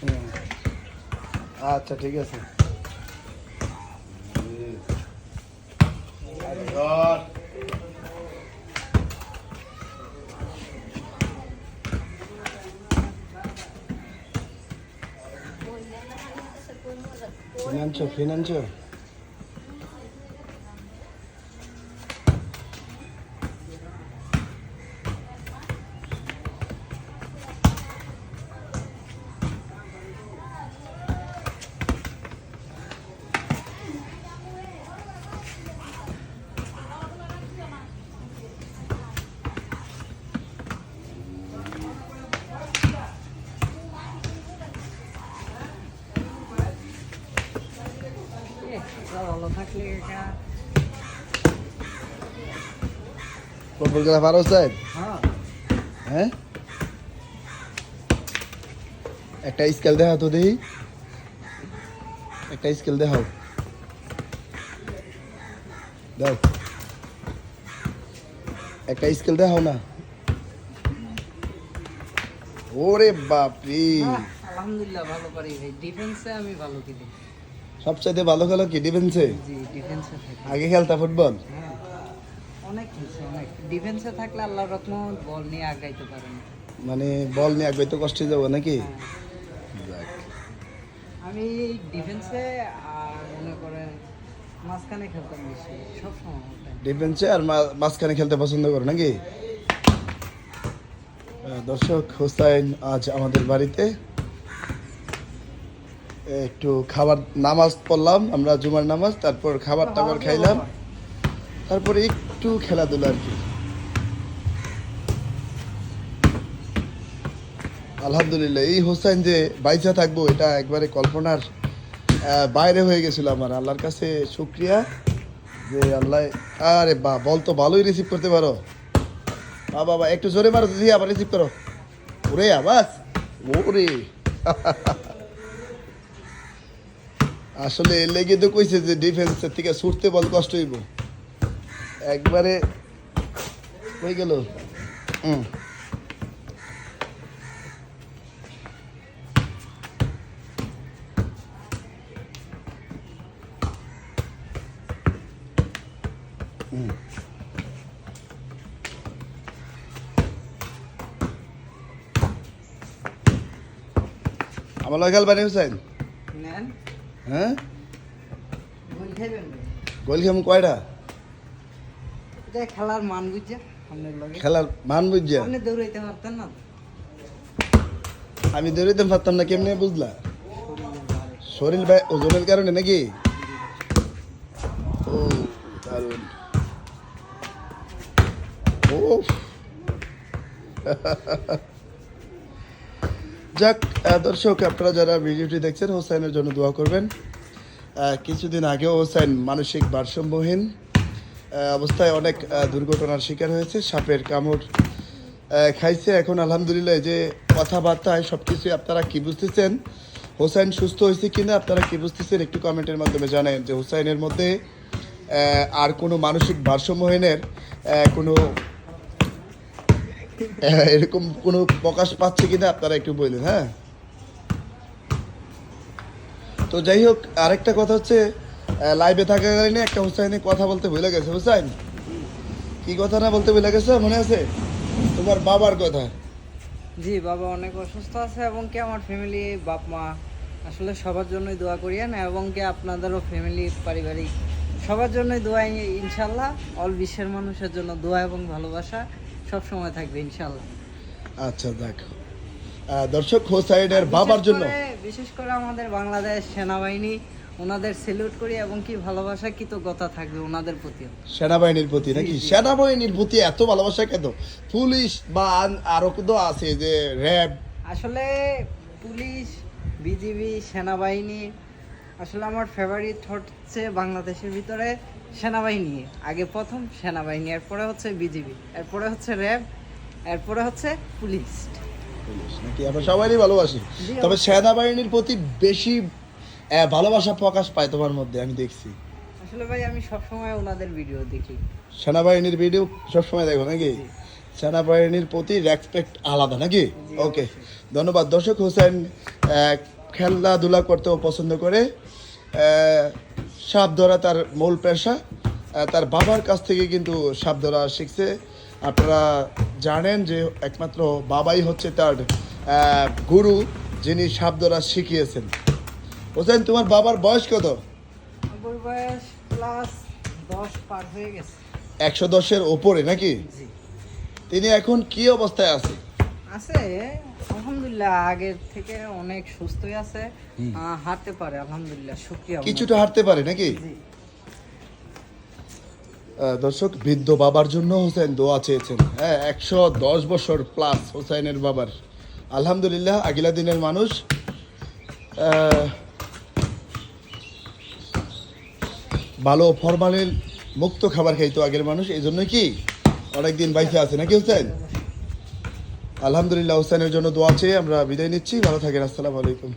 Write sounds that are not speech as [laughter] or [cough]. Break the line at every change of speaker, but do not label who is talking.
হুম। আচ্ছা ঠিক আছে ফিনান্স ফিনান্স
ভালো থাকলে এটা
ফুটবল খেলা পারো স্যার
হ্যাঁ
হ্যাঁ একটা স্কেল দেখা তো দেখি একটা স্কেল দেখাও দাও একটা স্কেল দেখাও না ওরে বাপরে
আহ, আলহামদুলিল্লাহ ভালো পারি ভাই ডিফেন্সে আমি ভালো খেলি
সবচাইতে ভালো খেলো কি ডিফেন্সে
ডিফেন্সে
আগে খেলতা ফুটবল
হ্যাঁ অনেক খেলছে অনেক। ডিফেন্সে থাকলে আল্লাহ রকম বল নিয়ে আগাইতে
মানে বল নিয়ে একবার তো কষ্টে যাব নাকি?
হ্যাঁ। আমি ডিফেন্সে আর মনে করেন মাঝখানে খেলতাম বেশি সব সময়
ডিফেন্সে আর মাঝখানে খেলতে পছন্দ করো নাকি? দর্শক হোসাইন আজ আমাদের বাড়িতে। একটু খাবার নামাজ পড়লাম আমরা জুমার নামাজ তারপর খাবার টাবার খাইলাম। তারপরে একটু খেলাধুলা আর কি। আলহামদুলিল্লাহ এই হোসাইন যে বাইচা থাকব এটা একবারে কল্পনার বাইরে হয়ে গেছিল আমার। আল্লাহর কাছে শুক্রিয়া যে আল্লাহ আরে বা বল তো ভালোই রিসিভ করতে পারো। বা বাবা একটু জোরে মারো দিদি আবার রিসিভ করো। ওরে আবাস ওরে। [laughs] আসলে এর লেগে তো কইছে যে ডিফেন্সের থেকে ছুটতে বল কষ্ট হইব। একবারে হয়ে গেল? হুম আমার খেলবানি হুসাইন? হ্যাঁ?
গোল খাইবেন
খেম কয়টা?
এটা খেলার মান বুঝছে
খেলার মান বুঝছা?
আপনি দৌড়াইতে পারতেন না
আমি দৌড়িতে পারতাম না কেমনে বুঝলা। শরীর ভাই ওজনের কারণে নাকি? ও দারুণ। ও। [laughs] যাক দর্শক, আপনারা যারা ভিডিওটি দেখছেন, হোসাইনের জন্য দোয়া করবেন। কিছুদিন আগেও হোসাইন মানসিক ভারসাম্যহীন অবস্থায় অনেক দুর্ঘটনার শিকার হয়েছে, সাপের কামড় খাইছে। এখন আলহামদুলিল্লাহ যে কথাবার্তায় সব কিছুই আপনারা কি বুঝতেছেন? হোসাইন সুস্থ হয়েছে কিনা, আপনারা কি বুঝতেছেন? একটু কমেন্টের মাধ্যমে জানেন যে হোসাইনের মধ্যে আর কোনো মানসিক ভারসাম্যহীনের কোনো [laughs] এরকম কোনো প্রকাশ পাচ্ছে কিনা আপনারা একটু বললেন হ্যাঁ? তো যাই হোক, আরেকটা কথা হচ্ছে লাইভে থাকাকালীন একটা হুসাইনে কথা বলতে ভুলে গেছে হুসাইন কি কথা না বলতে ভুলে গেছে, মনে আছে? তোমার বাবার কথা।
জি, বাবা অনেক অসুস্থ আছে এবং কি আমার ফ্যামিলি বাপ, মা, আসলে সবার জন্যই দোয়া করিয়েন এবং কি আপনাদেরও ফ্যামিলি পারিবারিক সবার জন্যই দোয়া ইনশাল্লাহ অল বিশ্বের মানুষের জন্য দোয়া এবং ভালোবাসা। সব সময় থাকবে ইনশাল্লাহ
আচ্ছা দেখো। দর্শক হোসাইনের বাবার জন্য
বিশেষ করে আমাদের বাংলাদেশ সেনাবাহিনী ওনাদের সেলুট করি এবং কি ভালোবাসা কৃতজ্ঞতা থাকবে ওনাদের প্রতিও।
সেনাবাহিনীর প্রতি নাকি। সেনাবাহিনীর প্রতি এত ভালোবাসা কেন? পুলিশ বা আরও তো আছে যে র্যাব?
আসলে পুলিশ বিজিবি সেনাবাহিনী আসলে আমার ফেভারিট হচ্ছে বাংলাদেশের ভিতরে সেনাবাহিনী। আগে প্রথম সেনাবাহিনী এরপরে হচ্ছে বিজিবি এরপরে হচ্ছে র্যাব এরপরে হচ্ছে পুলিশ।
পুলিশ নাকি? আমরা সবাই ভালোবাসি। তবে সেনাবাহিনীর প্রতি বেশি ভালোবাসা প্রকাশ পায় তোমার মধ্যে আমি দেখছি।
আসলে ভাই আমি সবসময় ওনাদের ভিডিও দেখি।
সেনাবাহিনীর ভিডিও সবসময় দেখো নাকি? সেনাবাহিনীর প্রতি রেসপেক্ট আলাদা নাকি? ওকে ধন্যবাদ। দর্শক হোসেন খেলাধুলা করতেও পছন্দ করে। সাপ ধরা তার মূল পেশা। তার বাবার কাছ থেকে কিন্তু সাপ ধরা শিখছে। আপনারা জানেন যে একমাত্র বাবাই হচ্ছে তার গুরু যিনি সাপ ধরা শিখিয়েছেন। হোসেন তোমার বাবার বয়স কত?
বয়স প্লাস দশ পার হয়ে গেছে।
একশো দশের ওপরে নাকি? তিনি এখন কি অবস্থায় আছে?
আছে আলহামদুলিল্লাহ আগের থেকে অনেক সুস্থই আছে। হাঁটতে পারে আলহামদুলিল্লাহ শুক্রিয়া
কিছুটা হাঁটতে পারে নাকি? দর্শক বৃদ্ধ বাবার জন্য হোসেন দোয়া চেয়েছেন। হ্যাঁ একশো দশ বছর প্লাস হোসেনের বাবার। আলহামদুলিল্লাহ আগিলা দিনের মানুষ। ভালো ফরমালিন মুক্ত খাবার খাইতো আগের মানুষ এই জন্য কি অনেকদিন বাইসে আছে নাকি হোসেন? আলহামদুলিল্লাহ হোসেনের জন্য দোয়া চেয়ে আমরা বিদায় নিচ্ছি। ভালো থাকেন আসসালামু আলাইকুম।